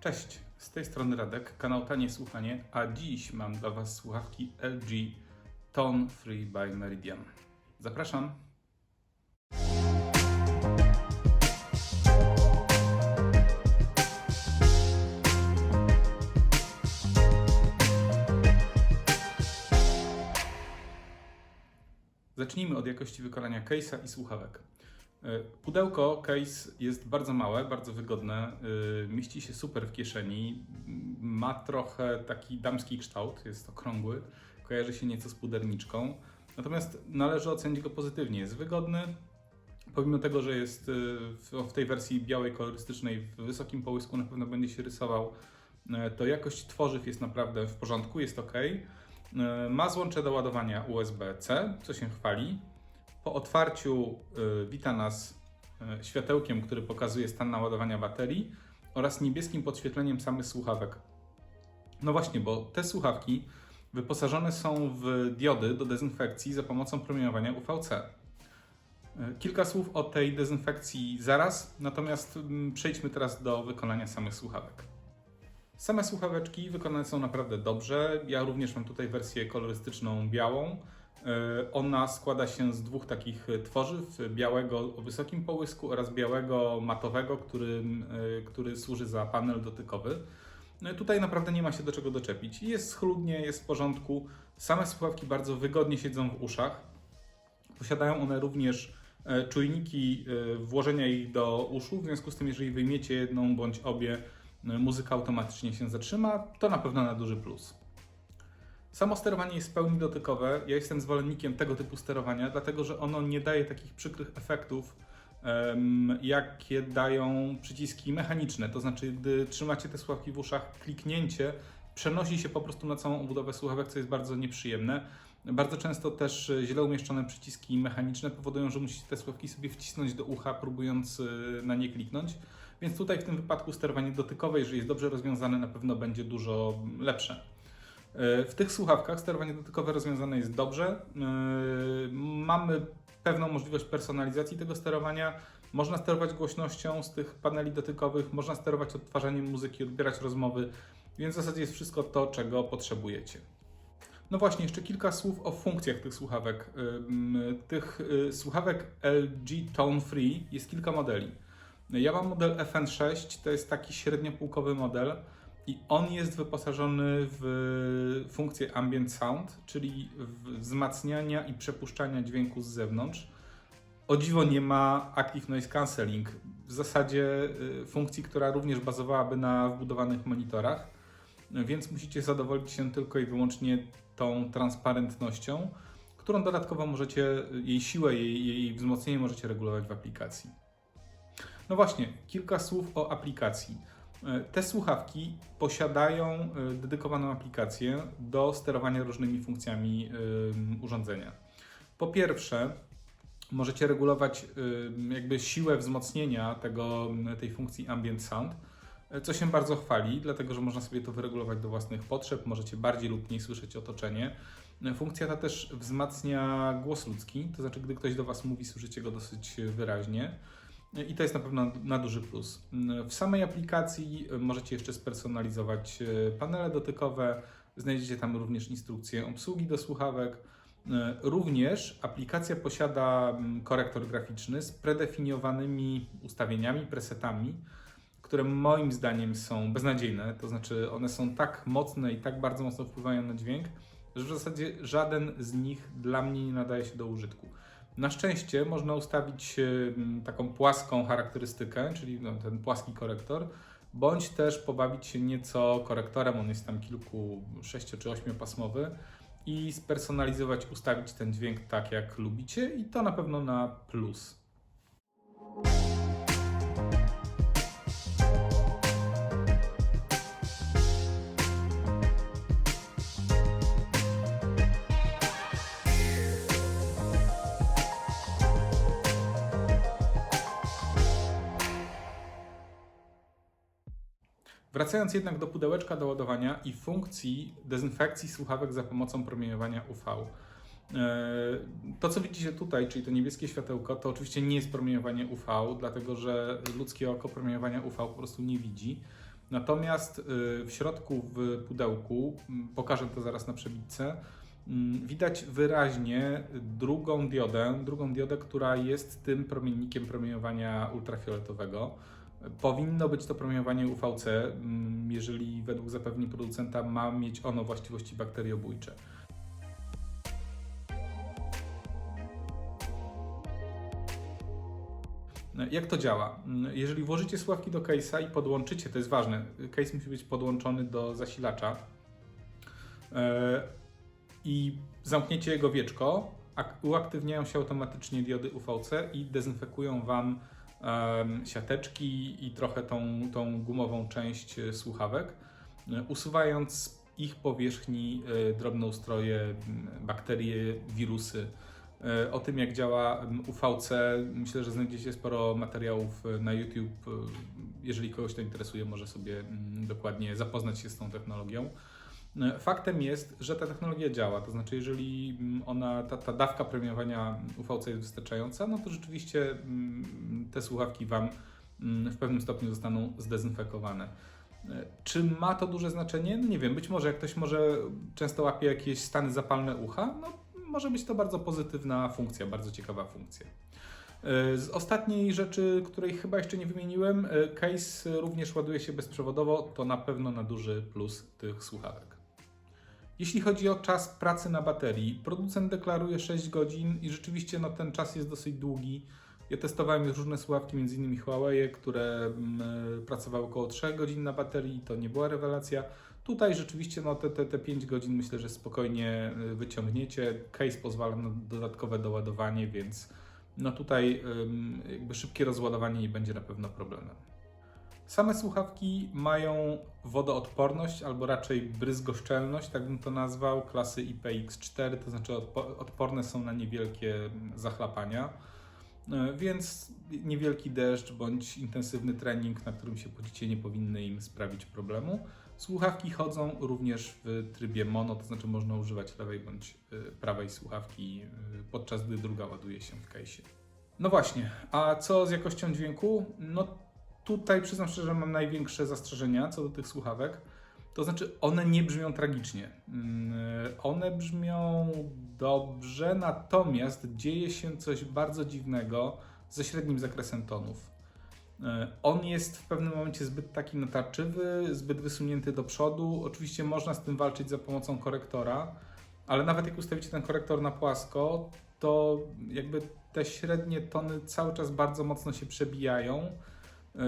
Cześć, z tej strony Radek, kanał Tanie Słuchanie, a dziś mam dla Was słuchawki LG Tone Free by Meridian. Zapraszam. Zacznijmy od jakości wykonania case'a i słuchawek. E, Pudełko, case jest bardzo małe, bardzo wygodne, e, mieści się super w kieszeni, ma trochę taki damski kształt, jest okrągły, kojarzy się nieco z puderniczką, natomiast należy ocenić go pozytywnie. Jest wygodny, pomimo tego, że jest e, w- tej wersji białej, kolorystycznej, w wysokim połysku na pewno będzie się rysował, to jakość tworzyw jest naprawdę w porządku, jest ok. Ma złącze do ładowania USB-C, co się chwali. Po otwarciu y, wita nas y, światełkiem, który pokazuje stan naładowania baterii oraz niebieskim podświetleniem samych słuchawek. No właśnie, bo te słuchawki wyposażone są w diody do dezynfekcji za pomocą promieniowania UVC. Y, Kilka słów o tej dezynfekcji zaraz, natomiast mm, przejdźmy teraz do wykonania samych słuchawek. Same słuchaweczki wykonane są naprawdę dobrze. Ja również mam tutaj wersję kolorystyczną białą. E, Ona składa się z dwóch takich e, tworzyw, białego o wysokim połysku oraz białego matowego, który, e, który służy za panel dotykowy. No Tutaj naprawdę nie ma się do czego doczepić. Jest schludnie, jest w porządku. Same słuchawki bardzo wygodnie siedzą w uszach. Posiadają one również czujniki włożenia ich do uszu, w związku z tym, jeżeli wyjmiecie jedną bądź obie, muzyka automatycznie się zatrzyma. To na pewno na duży plus. Samo sterowanie jest w pełni dotykowe. Ja jestem zwolennikiem tego typu sterowania, dlatego że ono nie daje takich przykrych efektów, em, jakie dają przyciski mechaniczne. To znaczy, gdy trzymacie te słuchawki w uszach, kliknięcie przenosi się po prostu na całą obudowę słuchawek, co jest bardzo nieprzyjemne. Bardzo często też e, źle umieszczone przyciski mechaniczne powodują, że musicie te słuchawki sobie wcisnąć do ucha, próbując e, na nie kliknąć. Więc tutaj w tym wypadku sterowanie dotykowe, jeżeli jest dobrze rozwiązane, na pewno będzie dużo lepsze. E, W tych słuchawkach sterowanie dotykowe rozwiązane jest dobrze. E, Mamy pewną możliwość personalizacji tego sterowania. Można sterować głośnością z tych paneli dotykowych, można sterować odtwarzaniem muzyki, odbierać rozmowy, więc w zasadzie jest wszystko to, czego potrzebujecie. No właśnie, jeszcze kilka słów o funkcjach tych słuchawek. Ym, Tych słuchawek LG Tone Free jest kilka modeli. Ja mam model FN6, to jest taki średniopółkowy model i on jest wyposażony w funkcję ambient sound, czyli wzmacniania i przepuszczania dźwięku z zewnątrz. O dziwo nie ma Active Noise Cancelling, w zasadzie y, funkcji, która również bazowałaby na wbudowanych monitorach, więc musicie zadowolić się tylko i wyłącznie tą transparentnością, którą dodatkowo możecie, jej siłę, jej, jej wzmocnienie możecie regulować w aplikacji. No właśnie, kilka słów o aplikacji. E, Te słuchawki posiadają e, dedykowaną aplikację do sterowania różnymi funkcjami ym, urządzenia. Po pierwsze, możecie regulować jakby siłę wzmocnienia tego, tej funkcji Ambient Sound, e, co się bardzo chwali, dlatego że można sobie to wyregulować do własnych potrzeb, możecie bardziej lub mniej słyszeć otoczenie. E, Funkcja ta też wzmacnia głos ludzki, to znaczy, gdy ktoś do Was mówi, słyszycie go dosyć wyraźnie. I to jest na pewno na duży plus. W samej aplikacji możecie jeszcze spersonalizować e, panele dotykowe. Znajdziecie tam również instrukcję obsługi do słuchawek. E, Również aplikacja posiada mm, korektor graficzny z predefiniowanymi ustawieniami, presetami, które moim zdaniem są beznadziejne. To znaczy, one są tak mocne i tak bardzo mocno wpływają na dźwięk, że w zasadzie żaden z nich dla mnie nie nadaje się do użytku. Na szczęście można ustawić em, taką płaską charakterystykę, czyli no, ten płaski korektor, bądź też pobawić się nieco korektorem, on jest tam kilku, sześcio czy ośmiopasmowy i spersonalizować, ustawić ten dźwięk tak jak lubicie i to na pewno na plus. Wracając jednak do pudełeczka do ładowania i funkcji dezynfekcji słuchawek za pomocą promieniowania UV. E, To, co widzicie tutaj, czyli to niebieskie światełko, to oczywiście nie jest promieniowanie UV, dlatego że ludzkie oko promieniowania UV po prostu nie widzi. Natomiast y, w środku w pudełku, pokażę to zaraz na przebitce, widać wyraźnie drugą diodę, drugą diodę, która jest tym promiennikiem promieniowania ultrafioletowego. Powinno być to promieniowanie UVC, m, jeżeli według zapewnień producenta ma mieć ono właściwości bakteriobójcze. Jak to działa? Jeżeli włożycie słuchawki do case'a i podłączycie, to jest ważne, case musi być podłączony do zasilacza e, i zamkniecie jego wieczko, ak- uaktywniają się automatycznie diody UVC i dezynfekują Wam siateczki i trochę tą, tą gumową część e, słuchawek, e, usuwając z ich powierzchni e, drobnoustroje, bakterie, wirusy. O tym, jak działa UVC, myślę, że znajdziecie sporo materiałów na YouTube. Jeżeli kogoś to interesuje, może sobie dokładnie zapoznać się z tą technologią. E, Faktem jest, że ta technologia działa, to znaczy, jeżeli mm, ona, ta, ta dawka premiowania UVC jest wystarczająca, no to rzeczywiście mm, te słuchawki Wam mm, w pewnym stopniu zostaną zdezynfekowane. E, Czy ma to duże znaczenie? No nie wiem, być może jak ktoś może często łapie jakieś stany zapalne ucha, no może być to bardzo pozytywna funkcja, bardzo ciekawa funkcja. E, Z ostatniej rzeczy, której chyba jeszcze nie wymieniłem, case również ładuje się bezprzewodowo, to na pewno na duży plus tych słuchawek. Jeśli chodzi o czas pracy na baterii, producent deklaruje 6 godzin i rzeczywiście no, ten czas jest dosyć długi. Ja testowałem już różne słuchawki, m.in. Huawei, które mm, pracowały około 3 godzin na baterii, to nie była rewelacja. Tutaj rzeczywiście no, te, te, te 5 godzin myślę, że spokojnie y, wyciągniecie. Case pozwala na dodatkowe doładowanie, więc no tutaj jakby szybkie rozładowanie nie będzie na pewno problemem. Same słuchawki mają wodoodporność, albo raczej bryzgoszczelność, tak bym to nazwał, klasy IPX4, to znaczy odpo- odporne są na niewielkie zachlapania. E, Więc niewielki deszcz bądź intensywny trening, na którym się podzicie, nie powinny im sprawić problemu. Słuchawki chodzą również w trybie mono, to znaczy można używać lewej bądź y, prawej słuchawki, y, podczas gdy druga ładuje się w case'ie. No właśnie, a co z jakością dźwięku? No tutaj przyznam szczerze, że mam największe zastrzeżenia co do tych słuchawek. To znaczy, one nie brzmią tragicznie. Mm, One brzmią dobrze, natomiast dzieje się coś bardzo dziwnego ze średnim zakresem tonów. E, On jest w pewnym momencie zbyt taki natarczywy, zbyt wysunięty do przodu. Oczywiście można z tym walczyć za pomocą korektora, ale nawet jak ustawicie ten korektor na płasko, to jakby te średnie tony cały czas bardzo mocno się przebijają. E,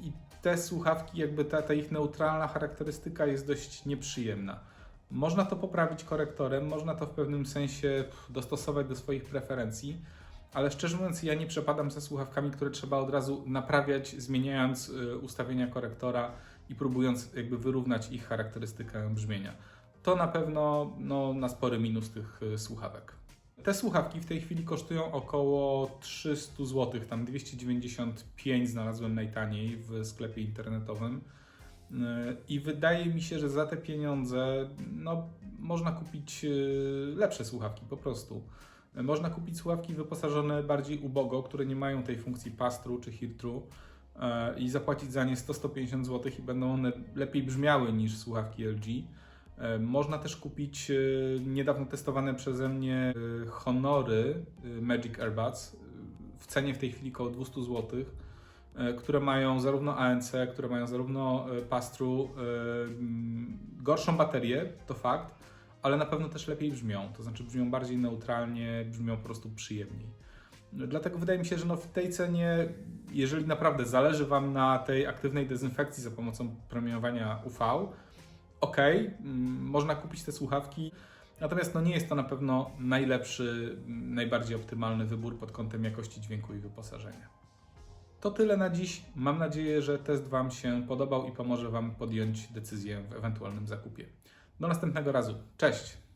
I te słuchawki, jakby ta, ta ich neutralna charakterystyka jest dość nieprzyjemna. Można to poprawić korektorem, można to w pewnym sensie dostosować do swoich preferencji, ale szczerze mówiąc, ja nie przepadam za słuchawkami, które trzeba od razu naprawiać, zmieniając y, ustawienia korektora i próbując jakby wyrównać ich charakterystykę brzmienia. To na pewno no, na spory minus tych y, słuchawek. Te słuchawki w tej chwili kosztują około 300 zł, tam 295 znalazłem najtaniej w sklepie internetowym. Yy, I wydaje mi się, że za te pieniądze no, można kupić yy, lepsze słuchawki po prostu. Yy, Można kupić słuchawki wyposażone bardziej ubogo, które nie mają tej funkcji pass-through czy yy, i zapłacić za nie 100-150 zł i będą one lepiej brzmiały niż słuchawki LG. E, Można też kupić e, niedawno testowane przeze mnie e, Honory Magic Airbuds w cenie w tej chwili około 200 zł, które mają zarówno ANC, które mają zarówno mm, gorszą baterię, to fakt, ale na pewno też lepiej brzmią, to znaczy brzmią bardziej neutralnie, brzmią po prostu przyjemniej. Dlatego wydaje mi się, że no w tej cenie, jeżeli naprawdę zależy Wam na tej aktywnej dezynfekcji za pomocą promieniowania UV, ok, mm, można kupić te słuchawki, natomiast no nie jest to na pewno najlepszy, mm, najbardziej optymalny wybór pod kątem jakości dźwięku i wyposażenia. To tyle na dziś. Mam nadzieję, że test Wam się podobał i pomoże Wam podjąć decyzję w ewentualnym zakupie. Do następnego razu. Cześć!